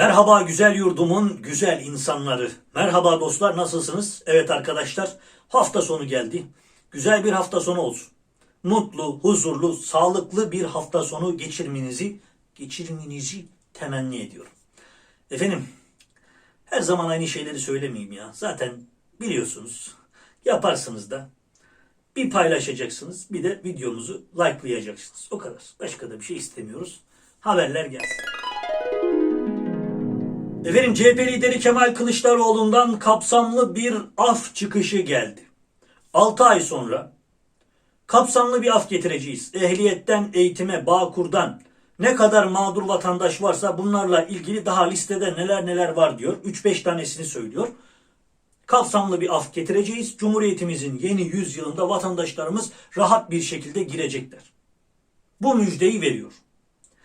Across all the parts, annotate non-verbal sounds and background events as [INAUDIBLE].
Merhaba güzel yurdumun güzel insanları. Merhaba dostlar nasılsınız? Evet arkadaşlar hafta sonu geldi. Güzel bir hafta sonu olsun. Mutlu, huzurlu, sağlıklı bir hafta sonu geçirmenizi, geçirmenizi temenni ediyorum. Efendim her zaman aynı şeyleri söylemeyeyim ya. Zaten biliyorsunuz. Yaparsınız da. Bir paylaşacaksınız. Bir de videomuzu likelayacaksınız. O kadar. Başka da bir şey istemiyoruz. Haberler gelsin. Efendim CHP lideri Kemal Kılıçdaroğlu'ndan kapsamlı bir af çıkışı geldi. 6 ay sonra kapsamlı bir af getireceğiz. Ehliyetten, eğitime, Bağkur'dan ne kadar mağdur vatandaş varsa bunlarla ilgili daha listede neler neler var diyor. 3-5 tanesini söylüyor. Kapsamlı bir af getireceğiz. Cumhuriyetimizin yeni yüzyılında vatandaşlarımız rahat bir şekilde girecekler. Bu müjdeyi veriyor.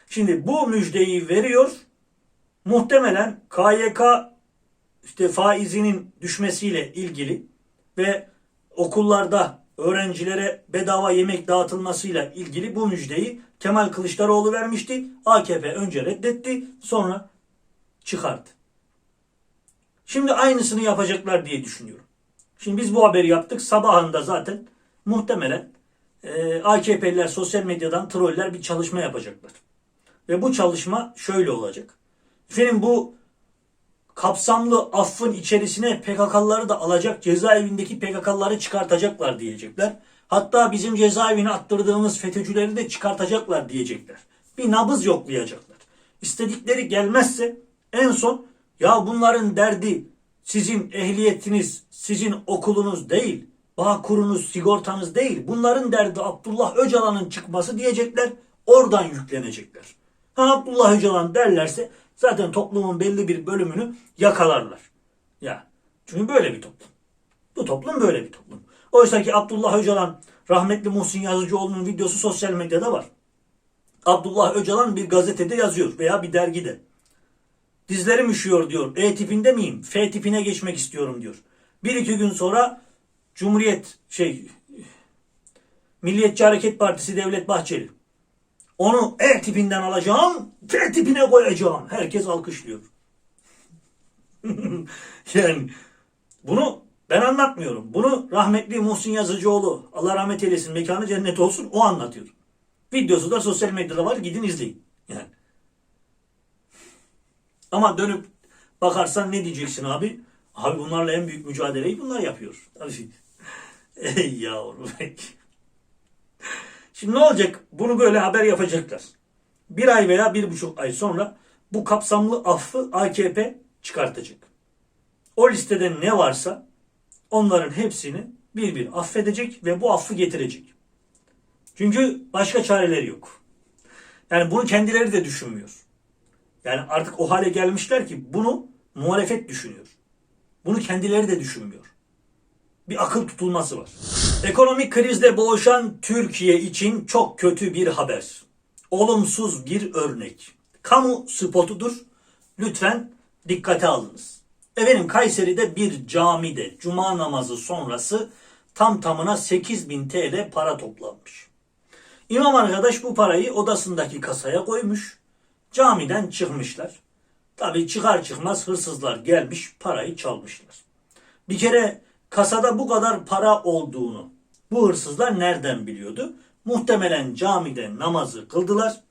Şimdi bu müjdeyi veriyor muhtemelen KYK işte faizinin düşmesiyle ilgili ve okullarda öğrencilere bedava yemek dağıtılmasıyla ilgili bu müjdeyi Kemal Kılıçdaroğlu vermişti. AKP önce reddetti, sonra çıkardı. Şimdi aynısını yapacaklar diye düşünüyorum. Şimdi biz bu haberi yaptık. Sabahında zaten muhtemelen e, AKP'liler sosyal medyadan troller bir çalışma yapacaklar. Ve bu çalışma şöyle olacak. Efendim bu kapsamlı affın içerisine PKK'lıları da alacak cezaevindeki PKK'lıları çıkartacaklar diyecekler. Hatta bizim cezaevine attırdığımız FETÖ'cüleri de çıkartacaklar diyecekler. Bir nabız yoklayacaklar. İstedikleri gelmezse en son ya bunların derdi sizin ehliyetiniz, sizin okulunuz değil, bağ kurunuz, sigortanız değil. Bunların derdi Abdullah Öcalan'ın çıkması diyecekler. Oradan yüklenecekler. Ha Abdullah Öcalan derlerse zaten toplumun belli bir bölümünü yakalarlar. Ya çünkü böyle bir toplum. Bu toplum böyle bir toplum. Oysa ki Abdullah Öcalan rahmetli Muhsin Yazıcıoğlu'nun videosu sosyal medyada var. Abdullah Öcalan bir gazetede yazıyor veya bir dergide. Dizlerim üşüyor diyor. E tipinde miyim? F tipine geçmek istiyorum diyor. Bir iki gün sonra Cumhuriyet şey Milliyetçi Hareket Partisi Devlet Bahçeli. Onu E tipinden alacağım, F tipine koyacağım. Herkes alkışlıyor. [LAUGHS] yani bunu ben anlatmıyorum. Bunu rahmetli Muhsin Yazıcıoğlu, Allah rahmet eylesin, mekanı cennet olsun, o anlatıyor. Videosu da sosyal medyada var, gidin izleyin. Yani. Ama dönüp bakarsan ne diyeceksin abi? Abi bunlarla en büyük mücadeleyi bunlar yapıyor. Tabii. [LAUGHS] Ey yavrum. Şimdi ne olacak? Bunu böyle haber yapacaklar. Bir ay veya bir buçuk ay sonra bu kapsamlı affı AKP çıkartacak. O listede ne varsa onların hepsini bir bir affedecek ve bu affı getirecek. Çünkü başka çareleri yok. Yani bunu kendileri de düşünmüyor. Yani artık o hale gelmişler ki bunu muhalefet düşünüyor. Bunu kendileri de düşünmüyor. Bir akıl tutulması var. Ekonomik krizle boğuşan Türkiye için çok kötü bir haber. Olumsuz bir örnek. Kamu spotudur. Lütfen dikkate alınız. Efendim Kayseri'de bir camide cuma namazı sonrası tam tamına 8000 TL para toplanmış. İmam arkadaş bu parayı odasındaki kasaya koymuş. Camiden çıkmışlar. Tabi çıkar çıkmaz hırsızlar gelmiş parayı çalmışlar. Bir kere kasada bu kadar para olduğunu bu hırsızlar nereden biliyordu? Muhtemelen camide namazı kıldılar.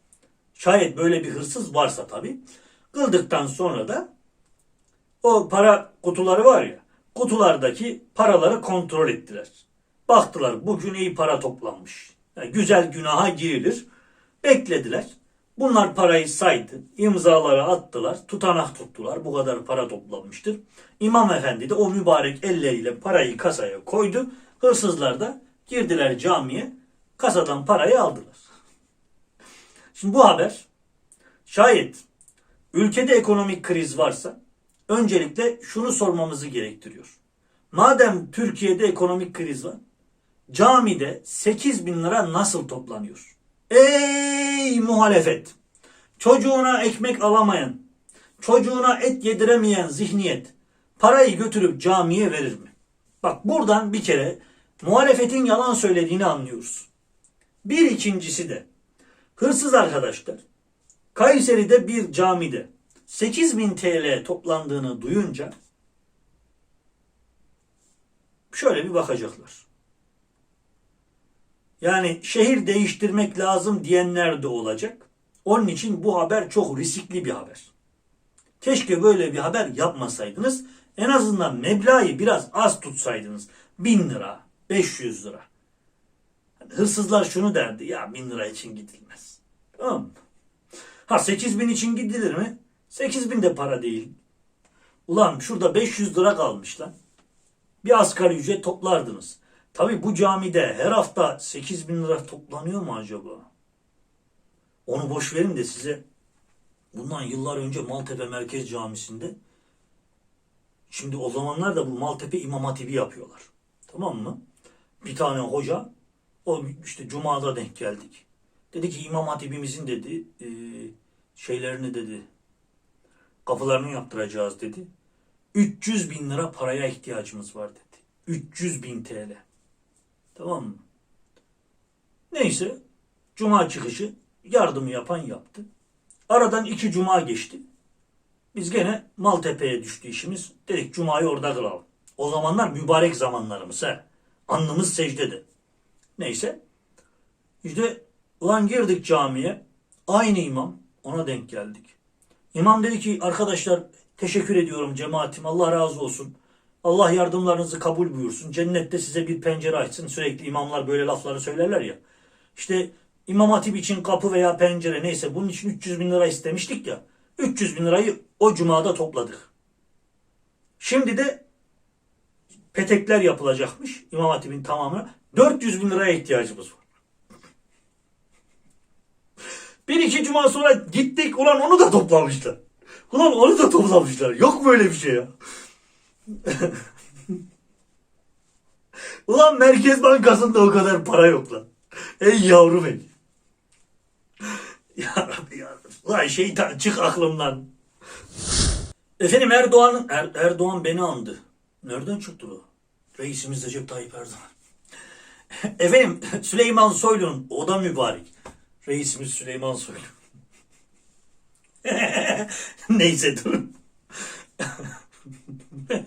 Şayet böyle bir hırsız varsa tabi. Kıldıktan sonra da o para kutuları var ya kutulardaki paraları kontrol ettiler. Baktılar bugün iyi para toplanmış. Yani güzel günaha girilir. Beklediler. Bunlar parayı saydı. imzaları attılar. Tutanak tuttular. Bu kadar para toplanmıştır. İmam efendi de o mübarek elleriyle parayı kasaya koydu. Hırsızlar da girdiler camiye. Kasadan parayı aldılar. Şimdi bu haber şayet ülkede ekonomik kriz varsa öncelikle şunu sormamızı gerektiriyor. Madem Türkiye'de ekonomik kriz var, camide 8 bin lira nasıl toplanıyor? Ey muhalefet! Çocuğuna ekmek alamayan, çocuğuna et yediremeyen zihniyet parayı götürüp camiye verir mi? Bak buradan bir kere muhalefetin yalan söylediğini anlıyoruz. Bir ikincisi de hırsız arkadaşlar Kayseri'de bir camide 8000 TL toplandığını duyunca şöyle bir bakacaklar. Yani şehir değiştirmek lazım diyenler de olacak. Onun için bu haber çok riskli bir haber. Keşke böyle bir haber yapmasaydınız. En azından meblağı biraz az tutsaydınız. 1000 lira, 500 lira. Hani hırsızlar şunu derdi. Ya 1000 lira için gidilmez. Tamam mı? Ha 8000 için gidilir mi? 8000 de para değil. Ulan şurada 500 lira kalmış lan. Bir asgari ücret toplardınız. Tabi bu camide her hafta 8000 lira toplanıyor mu acaba? Onu boş verin de size bundan yıllar önce Maltepe Merkez Camisi'nde şimdi o zamanlar da bu Maltepe İmam Hatibi yapıyorlar. Tamam mı? Bir tane hoca o işte Cuma'da denk geldik. Dedi ki İmam Hatibimizin dedi e, şeylerini dedi kapılarını yaptıracağız dedi. 300 bin lira paraya ihtiyacımız var dedi. 300 bin TL. Tamam mı? Neyse. Cuma çıkışı yardımı yapan yaptı. Aradan iki cuma geçti. Biz gene Maltepe'ye düştü işimiz. Dedik cumayı orada kılalım. O zamanlar mübarek zamanlarımız he. Alnımız secdede. Neyse. İşte ulan girdik camiye. Aynı imam. Ona denk geldik. İmam dedi ki arkadaşlar teşekkür ediyorum cemaatim. Allah razı olsun. Allah yardımlarınızı kabul buyursun. Cennette size bir pencere açsın. Sürekli imamlar böyle lafları söylerler ya. İşte İmam Hatip için kapı veya pencere neyse bunun için 300 bin lira istemiştik ya. 300 bin lirayı o cumada topladık. Şimdi de petekler yapılacakmış İmam Hatip'in tamamına. 400 bin liraya ihtiyacımız var. Bir iki cuma sonra gittik ulan onu da toplamışlar. Ulan onu da toplamışlar. Yok böyle bir şey ya. [LAUGHS] Ulan Merkez Bankası'nda o kadar para yok lan. Ey yavrum ey. Ya Rabbi ya. Ulan şeytan çık aklımdan. Efendim Erdoğan Er- Erdoğan beni andı. Nereden çıktı o? Reisimiz Recep Tayyip Erdoğan. [LAUGHS] Efendim Süleyman Soylu'nun o da mübarek. Reisimiz Süleyman Soylu. [LAUGHS] Neyse durun. [LAUGHS]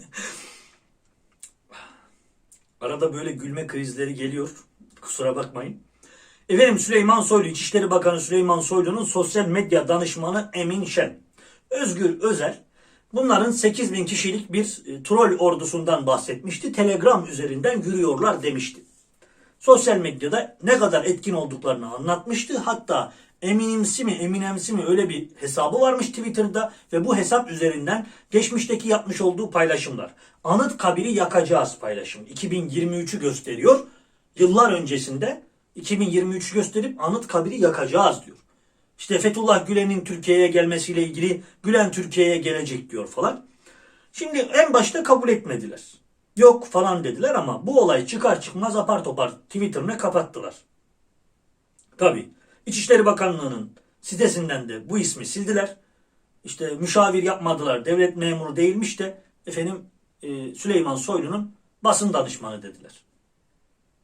Arada böyle gülme krizleri geliyor. Kusura bakmayın. Efendim Süleyman Soylu, İçişleri Bakanı Süleyman Soylu'nun sosyal medya danışmanı Emin Şen, Özgür Özel bunların 8 bin kişilik bir e, troll ordusundan bahsetmişti. Telegram üzerinden yürüyorlar demişti. Sosyal medyada ne kadar etkin olduklarını anlatmıştı. Hatta Eminimsi mi Eminemsi mi öyle bir hesabı varmış Twitter'da ve bu hesap üzerinden geçmişteki yapmış olduğu paylaşımlar. Anıt kabiri yakacağız paylaşım. 2023'ü gösteriyor. Yıllar öncesinde 2023 gösterip anıt kabiri yakacağız diyor. İşte Fethullah Gülen'in Türkiye'ye gelmesiyle ilgili Gülen Türkiye'ye gelecek diyor falan. Şimdi en başta kabul etmediler. Yok falan dediler ama bu olay çıkar çıkmaz apar topar Twitter'ını kapattılar. Tabi İçişleri Bakanlığı'nın sitesinden de bu ismi sildiler. İşte müşavir yapmadılar, devlet memuru değilmiş de efendim e, Süleyman Soylu'nun basın danışmanı dediler.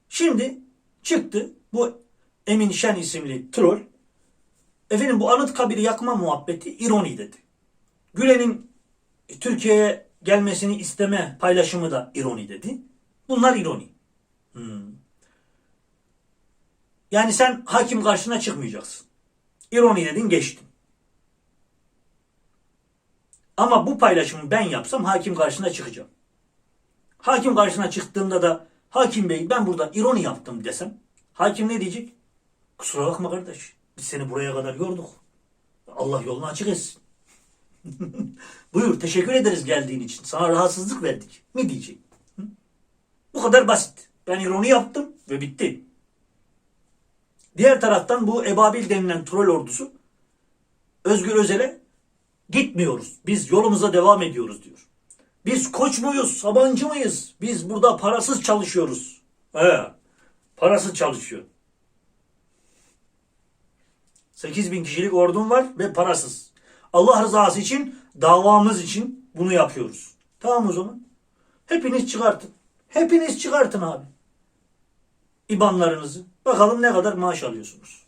Şimdi çıktı bu Emin Şen isimli troll. Efendim bu anıt kabiri yakma muhabbeti ironi dedi. Gülen'in Türkiye'ye gelmesini isteme paylaşımı da ironi dedi. Bunlar ironi. Hmm. Yani sen hakim karşısına çıkmayacaksın. İroni dedin geçtin. Ama bu paylaşımı ben yapsam hakim karşısına çıkacağım. Hakim karşısına çıktığımda da hakim bey ben burada ironi yaptım desem hakim ne diyecek? Kusura bakma kardeş biz seni buraya kadar yorduk. Allah yolunu açık etsin. [LAUGHS] Buyur teşekkür ederiz geldiğin için. Sana rahatsızlık verdik mi diyecek. Hı? Bu kadar basit. Ben ironi yaptım ve bitti. Diğer taraftan bu Ebabil denilen troll ordusu Özgür Özel'e gitmiyoruz. Biz yolumuza devam ediyoruz diyor. Biz koç muyuz, sabancı mıyız? Biz burada parasız çalışıyoruz. He, parasız çalışıyor. 8 bin kişilik ordum var ve parasız. Allah rızası için, davamız için bunu yapıyoruz. Tamam o zaman. Hepiniz çıkartın. Hepiniz çıkartın abi. İbanlarınızı. Bakalım ne kadar maaş alıyorsunuz.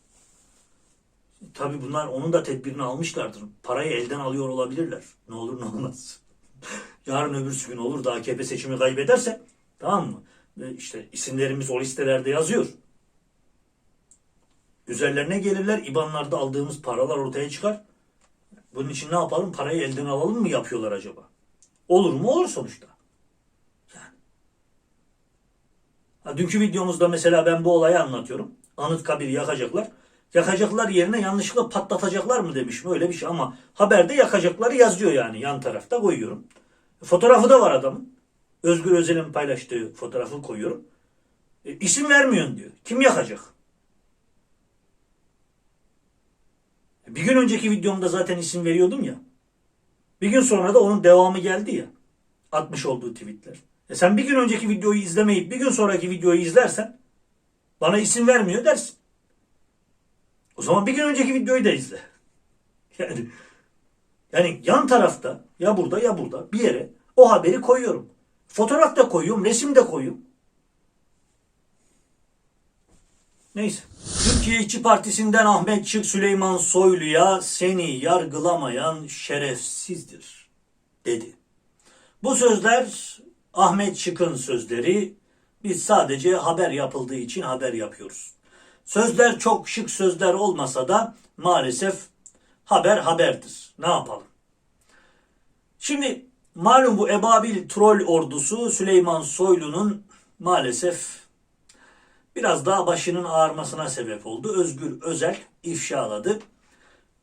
Tabii bunlar onun da tedbirini almışlardır. Parayı elden alıyor olabilirler. Ne olur ne olmaz. [LAUGHS] Yarın öbürsü gün olur da AKP seçimi kaybederse tamam mı? Ve işte isimlerimiz o listelerde yazıyor. Üzerlerine gelirler. İbanlarda aldığımız paralar ortaya çıkar. Bunun için ne yapalım? Parayı elden alalım mı yapıyorlar acaba? Olur mu? Olur sonuçta. Yani. Ha, dünkü videomuzda mesela ben bu olayı anlatıyorum. Anıtkabir'i yakacaklar. Yakacaklar yerine yanlışlıkla patlatacaklar mı demişim öyle bir şey ama haberde yakacakları yazıyor yani yan tarafta koyuyorum. Fotoğrafı da var adamın. Özgür Özel'in paylaştığı fotoğrafı koyuyorum. E, isim vermiyorsun diyor. Kim yakacak? Bir gün önceki videomda zaten isim veriyordum ya. Bir gün sonra da onun devamı geldi ya. Atmış olduğu tweetler. E sen bir gün önceki videoyu izlemeyip bir gün sonraki videoyu izlersen bana isim vermiyor dersin. O zaman bir gün önceki videoyu da izle. [LAUGHS] Yani, yani yan tarafta ya burada ya burada bir yere o haberi koyuyorum. Fotoğraf da koyuyorum, resim de koyuyorum. Neyse. Türkiye İşçi Partisi'nden Ahmet Çık Süleyman Soylu'ya seni yargılamayan şerefsizdir dedi. Bu sözler Ahmet Çık'ın sözleri. Biz sadece haber yapıldığı için haber yapıyoruz. Sözler çok şık sözler olmasa da maalesef haber haberdir. Ne yapalım? Şimdi malum bu ebabil troll ordusu Süleyman Soylu'nun maalesef biraz daha başının ağarmasına sebep oldu. Özgür Özel ifşaladı.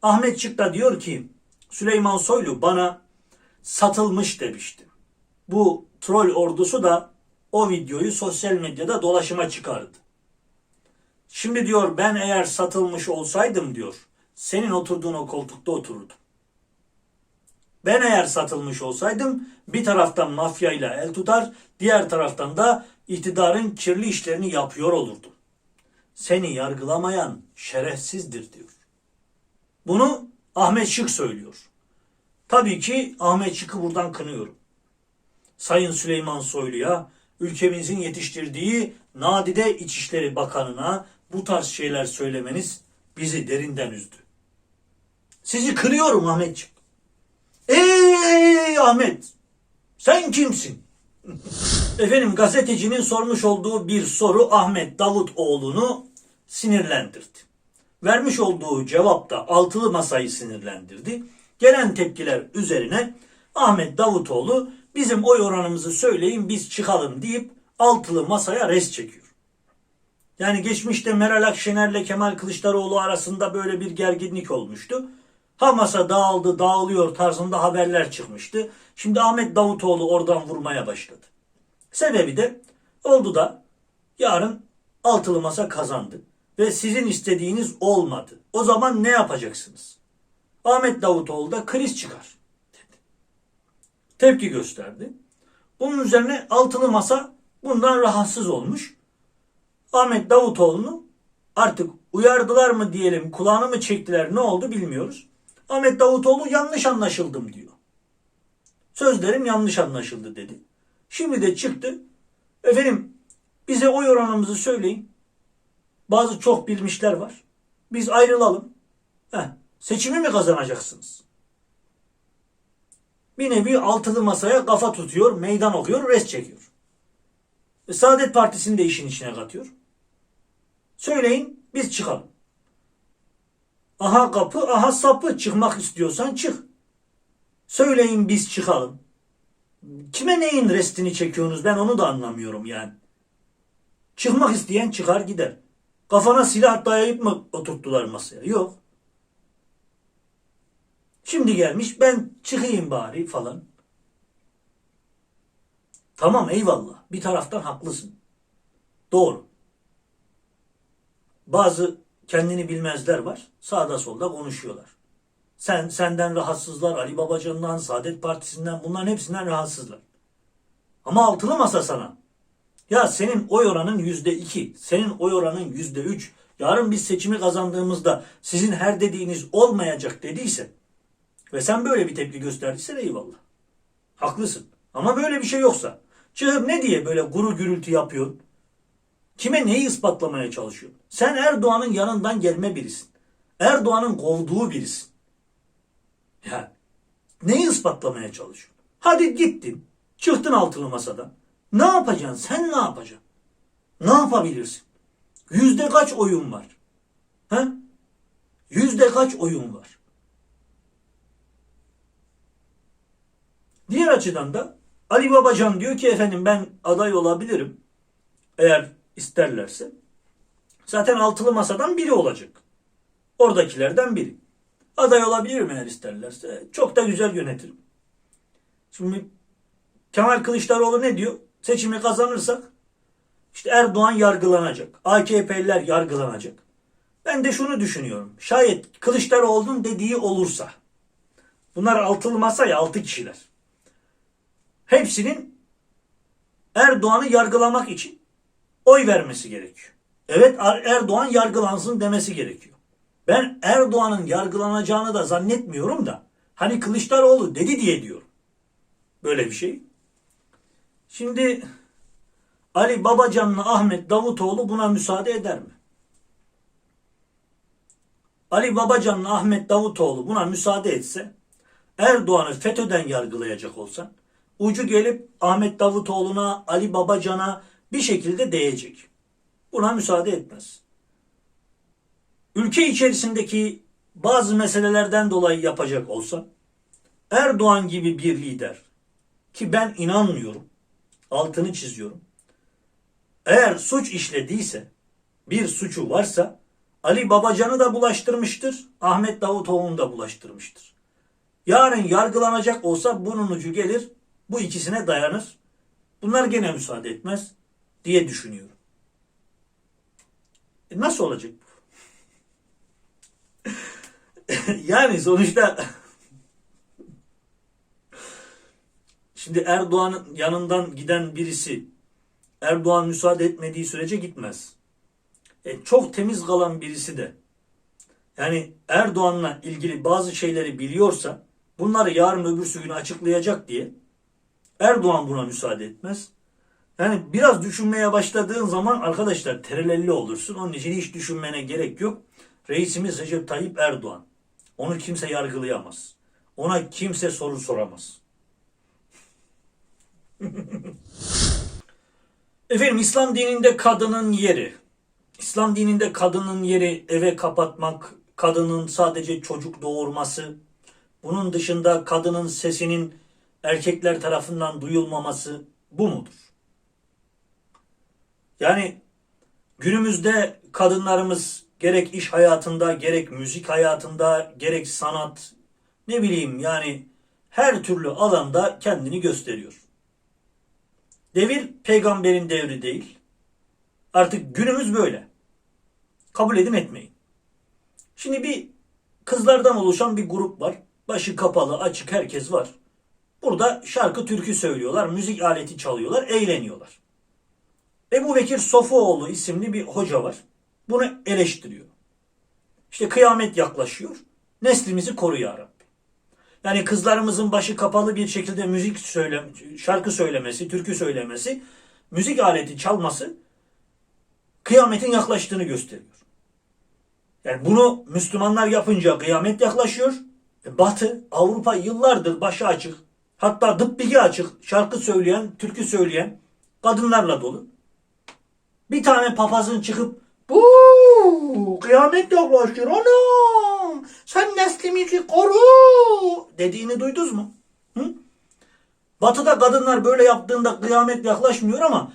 Ahmet Çık da diyor ki Süleyman Soylu bana satılmış demişti. Bu troll ordusu da o videoyu sosyal medyada dolaşıma çıkardı. Şimdi diyor ben eğer satılmış olsaydım diyor senin oturduğun o koltukta otururdum. Ben eğer satılmış olsaydım bir taraftan mafyayla el tutar, diğer taraftan da iktidarın kirli işlerini yapıyor olurdum. Seni yargılamayan şerefsizdir diyor. Bunu Ahmet Şık söylüyor. Tabii ki Ahmet Şık'ı buradan kınıyorum. Sayın Süleyman Soylu'ya, ülkemizin yetiştirdiği Nadide İçişleri Bakanı'na bu tarz şeyler söylemeniz bizi derinden üzdü. Sizi kırıyorum Ahmetciğim. Ey Ahmet! Sen kimsin? [LAUGHS] Efendim gazetecinin sormuş olduğu bir soru Ahmet Davutoğlu'nu sinirlendirdi. Vermiş olduğu cevap da altılı masayı sinirlendirdi. Gelen tepkiler üzerine Ahmet Davutoğlu bizim oy oranımızı söyleyin biz çıkalım deyip altılı masaya res çekiyor. Yani geçmişte Meral Akşener'le Kemal Kılıçdaroğlu arasında böyle bir gerginlik olmuştu. Ha masa dağıldı, dağılıyor tarzında haberler çıkmıştı. Şimdi Ahmet Davutoğlu oradan vurmaya başladı. Sebebi de oldu da yarın altılı masa kazandı. Ve sizin istediğiniz olmadı. O zaman ne yapacaksınız? Ahmet Davutoğlu da kriz çıkar. Tepki gösterdi. Bunun üzerine altılı masa bundan rahatsız olmuş. Ahmet Davutoğlu'nu artık uyardılar mı diyelim, kulağını mı çektiler ne oldu bilmiyoruz. Ahmet Davutoğlu yanlış anlaşıldım diyor. Sözlerim yanlış anlaşıldı dedi. Şimdi de çıktı. Efendim bize oy oranımızı söyleyin. Bazı çok bilmişler var. Biz ayrılalım. Heh, seçimi mi kazanacaksınız? Bir nevi altılı masaya kafa tutuyor, meydan okuyor, res çekiyor. E, Saadet Partisi'ni de işin içine katıyor. Söyleyin biz çıkalım. Aha kapı, aha sapı. Çıkmak istiyorsan çık. Söyleyin biz çıkalım. Kime neyin restini çekiyorsunuz ben onu da anlamıyorum yani. Çıkmak isteyen çıkar gider. Kafana silah dayayıp mı oturttular masaya? Yok. Şimdi gelmiş ben çıkayım bari falan. Tamam eyvallah. Bir taraftan haklısın. Doğru. Bazı kendini bilmezler var. Sağda solda konuşuyorlar. Sen senden rahatsızlar, Ali Babacan'dan, Saadet Partisi'nden bunların hepsinden rahatsızlar. Ama altılı masa sana. Ya senin oy oranın yüzde iki, senin oy oranın yüzde üç. Yarın biz seçimi kazandığımızda sizin her dediğiniz olmayacak dediyse ve sen böyle bir tepki gösterdiysen eyvallah. Haklısın. Ama böyle bir şey yoksa çıkıp ne diye böyle guru gürültü yapıyorsun? Kime neyi ispatlamaya çalışıyorsun? Sen Erdoğan'ın yanından gelme birisin. Erdoğan'ın kovduğu birisin. Ya neyi ispatlamaya çalışıyorsun? Hadi gittin. Çıktın altılı masadan. Ne yapacaksın? Sen ne yapacaksın? Ne yapabilirsin? Yüzde kaç oyun var? He? Yüzde kaç oyun var? Diğer açıdan da Ali Babacan diyor ki efendim ben aday olabilirim. Eğer isterlerse. Zaten altılı masadan biri olacak. Oradakilerden biri. Aday olabilirim eğer isterlerse. Çok da güzel yönetirim. Şimdi Kemal Kılıçdaroğlu ne diyor? Seçimi kazanırsak işte Erdoğan yargılanacak. AKP'liler yargılanacak. Ben de şunu düşünüyorum. Şayet Kılıçdaroğlu'nun dediği olursa bunlar altılı masa ya altı kişiler. Hepsinin Erdoğan'ı yargılamak için oy vermesi gerekiyor. Evet Er- Erdoğan yargılansın demesi gerekiyor. Ben Erdoğan'ın yargılanacağını da zannetmiyorum da hani Kılıçdaroğlu dedi diye diyorum. Böyle bir şey. Şimdi Ali Babacan'la Ahmet Davutoğlu buna müsaade eder mi? Ali Babacan'la Ahmet Davutoğlu buna müsaade etse Erdoğan'ı FETÖ'den yargılayacak olsan ucu gelip Ahmet Davutoğlu'na Ali Babacan'a bir şekilde değecek. Buna müsaade etmez. Ülke içerisindeki bazı meselelerden dolayı yapacak olsa Erdoğan gibi bir lider ki ben inanmıyorum altını çiziyorum. Eğer suç işlediyse bir suçu varsa Ali Babacan'ı da bulaştırmıştır. Ahmet Davutoğlu'nu da bulaştırmıştır. Yarın yargılanacak olsa bunun ucu gelir bu ikisine dayanır. Bunlar gene müsaade etmez diye düşünüyorum. E nasıl olacak bu? [LAUGHS] yani sonuçta [LAUGHS] şimdi Erdoğan'ın yanından giden birisi Erdoğan müsaade etmediği sürece gitmez. E, çok temiz kalan birisi de yani Erdoğan'la ilgili bazı şeyleri biliyorsa bunları yarın öbürsü günü açıklayacak diye Erdoğan buna müsaade etmez. Yani biraz düşünmeye başladığın zaman arkadaşlar terelelli olursun. Onun için hiç düşünmene gerek yok. Reisimiz Recep Tayyip Erdoğan. Onu kimse yargılayamaz. Ona kimse soru soramaz. [LAUGHS] Efendim İslam dininde kadının yeri. İslam dininde kadının yeri eve kapatmak, kadının sadece çocuk doğurması, bunun dışında kadının sesinin erkekler tarafından duyulmaması bu mudur? Yani günümüzde kadınlarımız gerek iş hayatında, gerek müzik hayatında, gerek sanat, ne bileyim yani her türlü alanda kendini gösteriyor. Devir peygamberin devri değil. Artık günümüz böyle. Kabul edin etmeyin. Şimdi bir kızlardan oluşan bir grup var. Başı kapalı, açık herkes var. Burada şarkı türkü söylüyorlar, müzik aleti çalıyorlar, eğleniyorlar. Ebu Bekir Sofuoğlu isimli bir hoca var. Bunu eleştiriyor. İşte kıyamet yaklaşıyor. Neslimizi koru ya Rabbi. Yani kızlarımızın başı kapalı bir şekilde müzik söyle, şarkı söylemesi, türkü söylemesi, müzik aleti çalması kıyametin yaklaştığını gösteriyor. Yani bunu Müslümanlar yapınca kıyamet yaklaşıyor. E, Batı, Avrupa yıllardır başı açık, hatta dıbbigi açık, şarkı söyleyen, türkü söyleyen kadınlarla dolu. Bir tane papazın çıkıp bu kıyamet yaklaşıyor anam sen neslimizi koru dediğini duydunuz mu? Hı? Batı'da kadınlar böyle yaptığında kıyamet yaklaşmıyor ama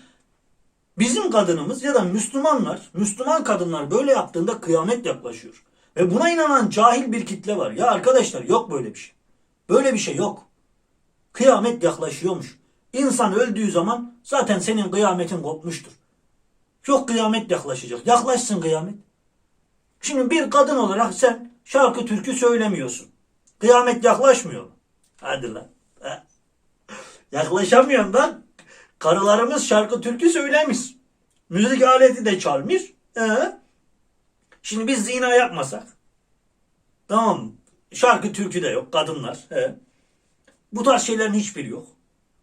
bizim kadınımız ya da Müslümanlar, Müslüman kadınlar böyle yaptığında kıyamet yaklaşıyor. Ve buna inanan cahil bir kitle var. Ya arkadaşlar yok böyle bir şey. Böyle bir şey yok. Kıyamet yaklaşıyormuş. İnsan öldüğü zaman zaten senin kıyametin kopmuştur. Çok kıyamet yaklaşacak. Yaklaşsın kıyamet. Şimdi bir kadın olarak sen şarkı türkü söylemiyorsun. Kıyamet yaklaşmıyor mu? Hadi lan. Ha? Yaklaşamıyorsun lan. Karılarımız şarkı türkü söylemiş. Müzik aleti de çalmış. He? Şimdi biz zina yapmasak. Tamam. Şarkı türkü de yok. Kadınlar. He? Bu tarz şeylerin hiçbiri yok.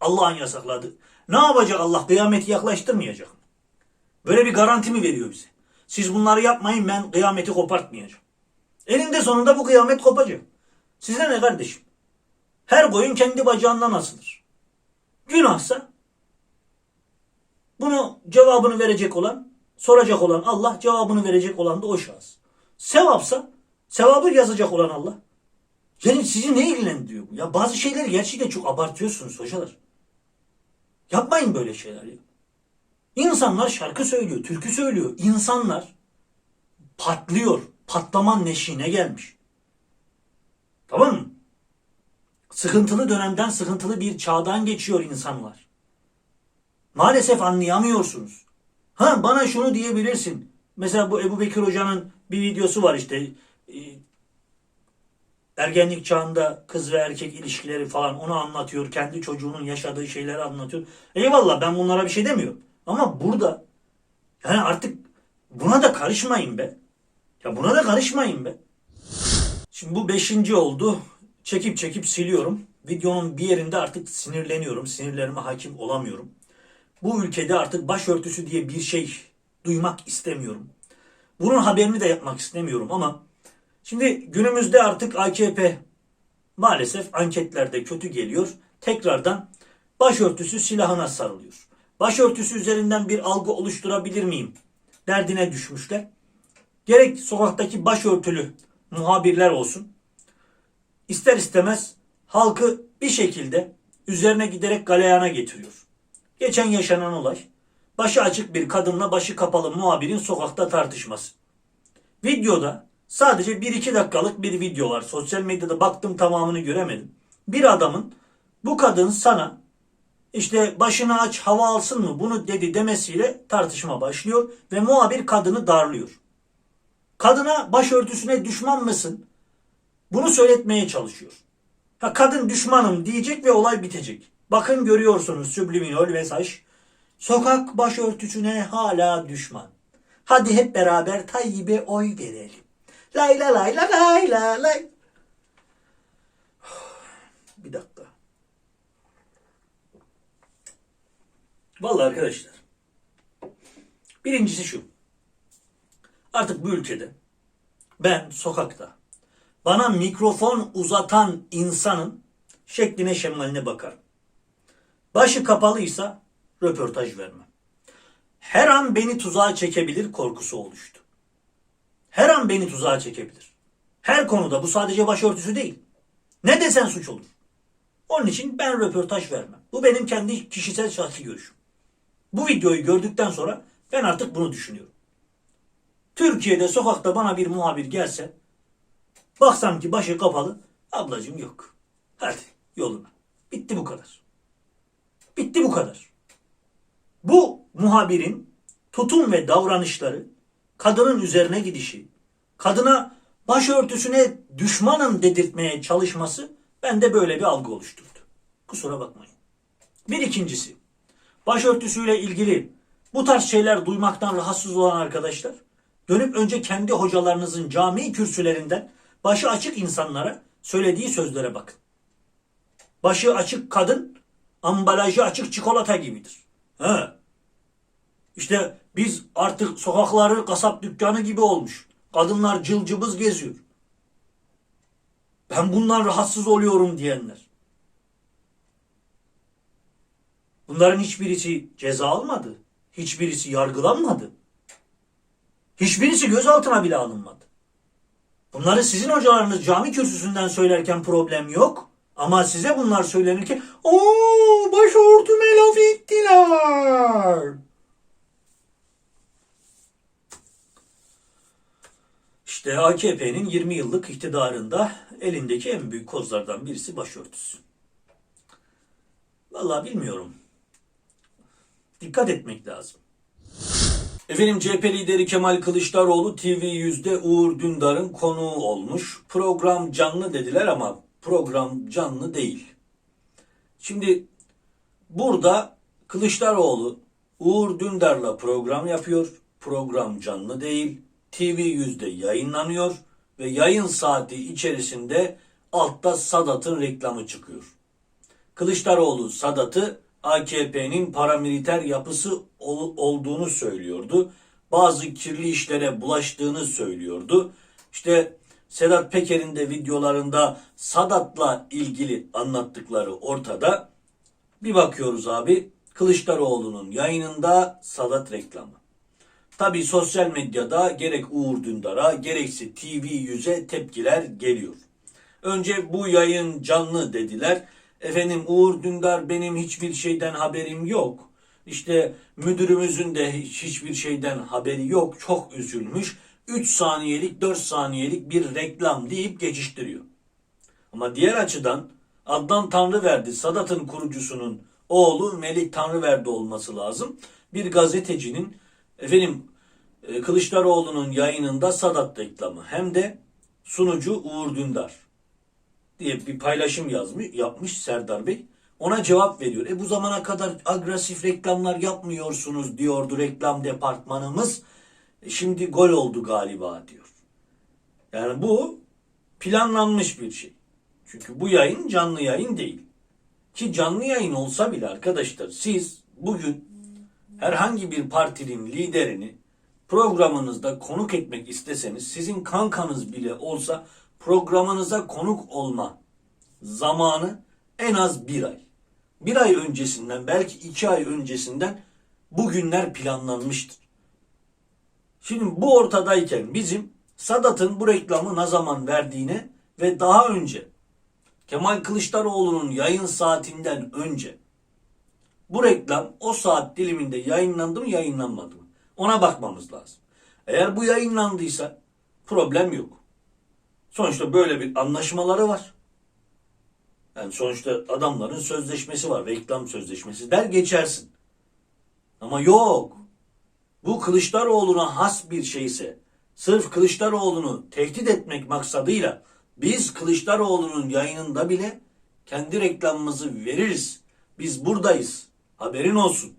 Allah'ın yasakladı. Ne yapacak Allah? Kıyameti yaklaştırmayacak mı? Böyle bir garanti mi veriyor bize? Siz bunları yapmayın ben kıyameti kopartmayacağım. Eninde sonunda bu kıyamet kopacak. Size ne kardeşim? Her koyun kendi bacağından asılır. Günahsa bunu cevabını verecek olan, soracak olan Allah, cevabını verecek olan da o şahıs. Sevapsa sevabı yazacak olan Allah. Yani sizi ne ilgilendiriyor bu? Ya bazı şeyleri gerçekten çok abartıyorsunuz hocalar. Yapmayın böyle şeyler ya. İnsanlar şarkı söylüyor, türkü söylüyor. İnsanlar patlıyor. Patlaman neşine gelmiş. Tamam mı? Sıkıntılı dönemden sıkıntılı bir çağdan geçiyor insanlar. Maalesef anlayamıyorsunuz. Ha bana şunu diyebilirsin. Mesela bu Ebu Bekir Hoca'nın bir videosu var işte. Ergenlik çağında kız ve erkek ilişkileri falan onu anlatıyor. Kendi çocuğunun yaşadığı şeyleri anlatıyor. Eyvallah ben bunlara bir şey demiyorum. Ama burada yani artık buna da karışmayın be. Ya buna da karışmayın be. Şimdi bu beşinci oldu. Çekip çekip siliyorum. Videonun bir yerinde artık sinirleniyorum. Sinirlerime hakim olamıyorum. Bu ülkede artık başörtüsü diye bir şey duymak istemiyorum. Bunun haberini de yapmak istemiyorum ama şimdi günümüzde artık AKP maalesef anketlerde kötü geliyor. Tekrardan başörtüsü silahına sarılıyor. Başörtüsü üzerinden bir algı oluşturabilir miyim? Derdine düşmüşler. Gerek sokaktaki başörtülü muhabirler olsun. ister istemez halkı bir şekilde üzerine giderek galeyana getiriyor. Geçen yaşanan olay başı açık bir kadınla başı kapalı muhabirin sokakta tartışması. Videoda sadece 1-2 dakikalık bir video var. Sosyal medyada baktım tamamını göremedim. Bir adamın bu kadın sana işte başını aç hava alsın mı bunu dedi demesiyle tartışma başlıyor ve muhabir kadını darlıyor. Kadına başörtüsüne düşman mısın? Bunu söyletmeye çalışıyor. Ha kadın düşmanım diyecek ve olay bitecek. Bakın görüyorsunuz subliminal mesaj. Sokak başörtüsüne hala düşman. Hadi hep beraber Tayyip'e oy verelim. Lay la lay la lay la lay. Bir dakika. Vallahi arkadaşlar. Birincisi şu. Artık bu ülkede ben sokakta bana mikrofon uzatan insanın şekline şemaline bakarım. Başı kapalıysa röportaj vermem. Her an beni tuzağa çekebilir korkusu oluştu. Her an beni tuzağa çekebilir. Her konuda bu sadece başörtüsü değil. Ne desen suç olur. Onun için ben röportaj vermem. Bu benim kendi kişisel şahsi görüşüm. Bu videoyu gördükten sonra ben artık bunu düşünüyorum. Türkiye'de sokakta bana bir muhabir gelse baksam ki başı kapalı ablacığım yok. Hadi yoluna. Bitti bu kadar. Bitti bu kadar. Bu muhabirin tutum ve davranışları kadının üzerine gidişi, kadına başörtüsüne düşmanım dedirtmeye çalışması bende böyle bir algı oluşturdu. Kusura bakmayın. Bir ikincisi, başörtüsüyle ilgili bu tarz şeyler duymaktan rahatsız olan arkadaşlar, dönüp önce kendi hocalarınızın cami kürsülerinden başı açık insanlara söylediği sözlere bakın. Başı açık kadın, ambalajı açık çikolata gibidir. He. İşte biz artık sokakları kasap dükkanı gibi olmuş. Kadınlar cılcıbız geziyor. Ben bundan rahatsız oluyorum diyenler. Bunların hiçbirisi ceza almadı. Hiçbirisi yargılanmadı. Hiçbirisi gözaltına bile alınmadı. Bunları sizin hocalarınız cami kürsüsünden söylerken problem yok. Ama size bunlar söylenirken ooo başörtüme laf ettiler. İşte AKP'nin 20 yıllık iktidarında elindeki en büyük kozlardan birisi başörtüsü. Vallahi bilmiyorum. Dikkat etmek lazım. Efendim CHP lideri Kemal Kılıçdaroğlu TV100'de Uğur Dündar'ın konuğu olmuş. Program canlı dediler ama program canlı değil. Şimdi burada Kılıçdaroğlu Uğur Dündar'la program yapıyor. Program canlı değil. TV100'de yayınlanıyor ve yayın saati içerisinde altta Sadat'ın reklamı çıkıyor. Kılıçdaroğlu Sadat'ı AKP'nin paramiliter yapısı ol- olduğunu söylüyordu. Bazı kirli işlere bulaştığını söylüyordu. İşte Sedat Peker'in de videolarında Sadat'la ilgili anlattıkları ortada. Bir bakıyoruz abi Kılıçdaroğlu'nun yayınında Sadat reklamı. Tabi sosyal medyada gerek Uğur Dündar'a gerekse TV yüze tepkiler geliyor. Önce bu yayın canlı dediler. Efendim Uğur Dündar benim hiçbir şeyden haberim yok. İşte müdürümüzün de hiç, hiçbir şeyden haberi yok. Çok üzülmüş. 3 saniyelik 4 saniyelik bir reklam deyip geçiştiriyor. Ama diğer açıdan Adnan Tanrıverdi Sadat'ın kurucusunun oğlu Melih Tanrıverdi olması lazım. Bir gazetecinin efendim e, Kılıçdaroğlu'nun yayınında Sadat reklamı hem de sunucu Uğur Dündar diye bir paylaşım yazmış, yapmış Serdar Bey. Ona cevap veriyor. E bu zamana kadar agresif reklamlar yapmıyorsunuz diyordu reklam departmanımız. E şimdi gol oldu galiba diyor. Yani bu planlanmış bir şey. Çünkü bu yayın canlı yayın değil. Ki canlı yayın olsa bile arkadaşlar siz bugün herhangi bir partinin liderini programınızda konuk etmek isteseniz sizin kankanız bile olsa programınıza konuk olma zamanı en az bir ay. Bir ay öncesinden belki iki ay öncesinden bu günler planlanmıştır. Şimdi bu ortadayken bizim Sadat'ın bu reklamı ne zaman verdiğine ve daha önce Kemal Kılıçdaroğlu'nun yayın saatinden önce bu reklam o saat diliminde yayınlandı mı yayınlanmadı mı? Ona bakmamız lazım. Eğer bu yayınlandıysa problem yok. Sonuçta böyle bir anlaşmaları var. Yani sonuçta adamların sözleşmesi var. Reklam sözleşmesi der geçersin. Ama yok. Bu Kılıçdaroğlu'na has bir şeyse sırf Kılıçdaroğlu'nu tehdit etmek maksadıyla biz Kılıçdaroğlu'nun yayınında bile kendi reklamımızı veririz. Biz buradayız. Haberin olsun.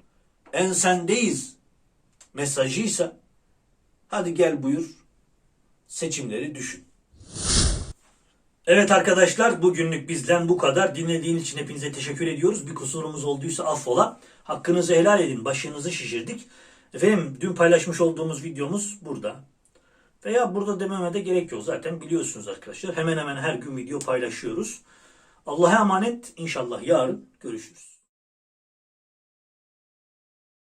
Ensendeyiz. Mesajıysa hadi gel buyur seçimleri düşün. Evet arkadaşlar bugünlük bizden bu kadar. Dinlediğiniz için hepinize teşekkür ediyoruz. Bir kusurumuz olduysa affola. Hakkınızı helal edin. Başınızı şişirdik. Efendim dün paylaşmış olduğumuz videomuz burada. Veya burada dememe de gerek yok. Zaten biliyorsunuz arkadaşlar. Hemen hemen her gün video paylaşıyoruz. Allah'a emanet. İnşallah yarın görüşürüz.